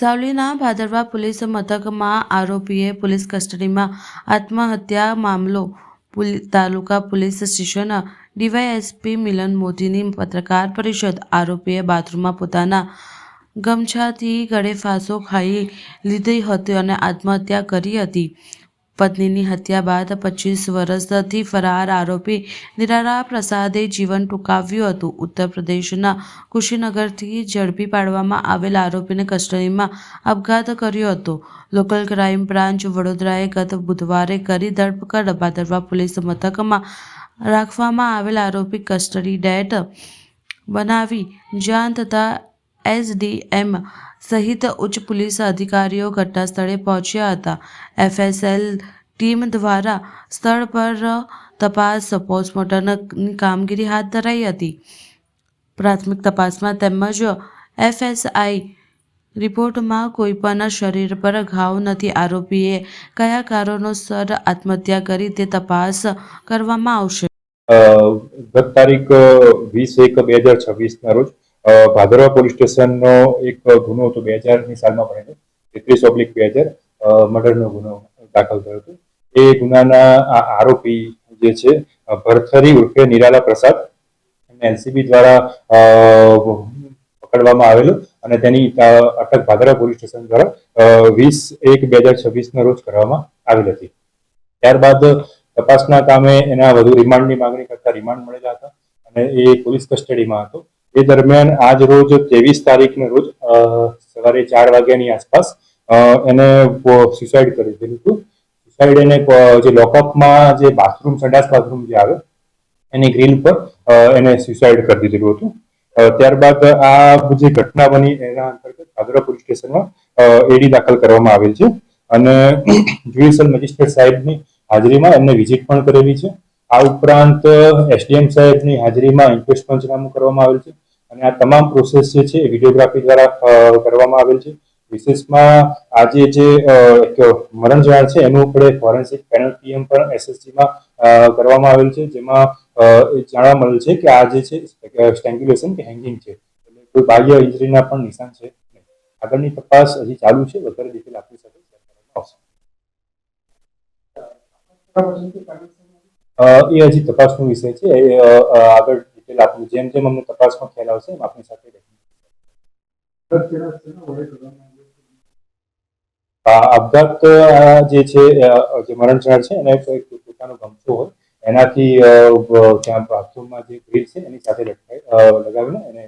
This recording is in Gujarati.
સાવલીના ભાદરવા પોલીસ મથકમાં આરોપીએ પોલીસ કસ્ટડીમાં આત્મહત્યા મામલો. Taluka police station DYSP Milan મોદીની પત્રકાર પરિષદ આરોપીએ બાથરૂમમાં પોતાના ગમછાથી ગળે ફાંસો ખાઈ લીધી હતી અને આત્મહત્યા કરી હતી. પત્નીની હત્યા બાદ પચીસ વર્ષથી ફરાર આરોપી નિરારા પ્રસાદે જીવન ટૂંકાવ્યું હતું. ઉત્તર પ્રદેશના કુશીનગરથી ઝડપી પાડવામાં આવેલ આરોપીને કસ્ટડીમાં આપઘાત કર્યો હતો. લોકલ ક્રાઇમ બ્રાન્ચ વડોદરાએ ગત બુધવારે કરી ધરપકડ ભાદરવા પોલીસ મથકમાં રાખવામાં આવેલ આરોપી કસ્ટડી ડેટ બનાવી જાણ થતાં એસડીએમ સહિત ઉચ્ચ પોલીસ અધિકારીઓ ઘટના સ્થળે પહોંચ્યા હતા. એફએસએલ ટીમ દ્વારા સ્થળ પર તપાસ, પોસ્ટમોર્ટમની કામગીરી હાથ ધરાઈ હતી. પ્રાથમિક તપાસમાં તેમજ એફએસઆઈ રિપોર્ટમાં કોઈ પણ શરીર પર ઘાવ નથી. આરોપીએ કયા કારણોસર આત્મહત્યા કરી તે તપાસ કરવામાં આવશે? ગત તારીખ વીસ એક, બે હજાર છવ્વીસના રોજ ભાદરવા પોલીસ સ્ટેશનનો એક ગુનો હતો બે હજારની સાલમાં બનેલો, તેત્રીસ ઓબ્લિક બે હજાર મર્ડરનો ગુનો દાખલ થયો હતો. એ ગુનાના આ આરોપી જે છે, ભરથરી ઉર્ફે નિરાલા પ્રસાદ, એમને એલસીબી દ્વારા પકડવામાં આવેલો અને તેની અટક ભાદરવા પોલીસ સ્ટેશન દ્વારા વીસ એક બે હજાર છવ્વીસના રોજ કરવામાં આવેલ હતી. ત્યારબાદ તપાસના કામે એના વધુ રિમાન્ડની માંગણી કરતા રિમાન્ડ મળેલા હતા અને એ પોલીસ કસ્ટડીમાં હતો. એ દરમિયાન આજ રોજ ત્રેવીસ તારીખને રોજ સવારે ચાર વાગ્યાની આસપાસ એને સુસાઇડ કરી દીધું હતું. સુસાઇડ એને જે લોકઅપમાં જે બાથરૂમ સંડાસ બાથરૂમ જે આવે, એની ગ્રીલ પર એને સુસાઇડ કરી દીધેલું હતું. ત્યારબાદ આ જે ઘટના બની, એના અંતર્ગત આગ્રા પોલીસ સ્ટેશનમાં એડી દાખલ કરવામાં આવેલ છે. અને જ્યુડિશિયલ મેજિસ્ટ્રેટ સાહેબની હાજરીમાં એમને વિઝિટ પણ કરેલી છે. આ ઉપરાંત એસડીએમ સાહેબની હાજરીમાં ઇન્ક્વેસ્ટ પંચનામું કરવામાં આવેલ છે. અને આ તમામ પ્રોસેસ જે છે એ વિડીયોગ્રાફી દ્વારા કરવામાં આવેલ છે. વિશેષમાં આજે જે મરણ જનાર છે એનું આપણે ફોરેન્સિક પેનલ પીએમ પણ એસએસજીમાં કરવામાં આવેલ છે જેમાં જાણવા મળેલ છે કે આ જે છે સ્ટેન્ગ્યુલેશન કે હેંગિંગ છે. એટલે કોઈ બાહ્ય ઇન્જરીના પણ નિશાન છે. આગળની તપાસ હજી ચાલુ છે વધારે ડિટેલ આપણી સાથે શેર કરવામાં આવશે. એ હજી તપાસનો વિષય છે. આગળ ડિટેલ આપવું જેમ જેમ અમને તપાસમાં ખ્યાલ આવશે, એમ આપણી સાથે. આપઘાત જે છે જે મરણ જનાર છે, એને પોતાનો ગમતો હોય, એનાથી ત્યાં બાથરૂમમાં જે ગ્રીલ છે, એની સાથે લગાવીને એને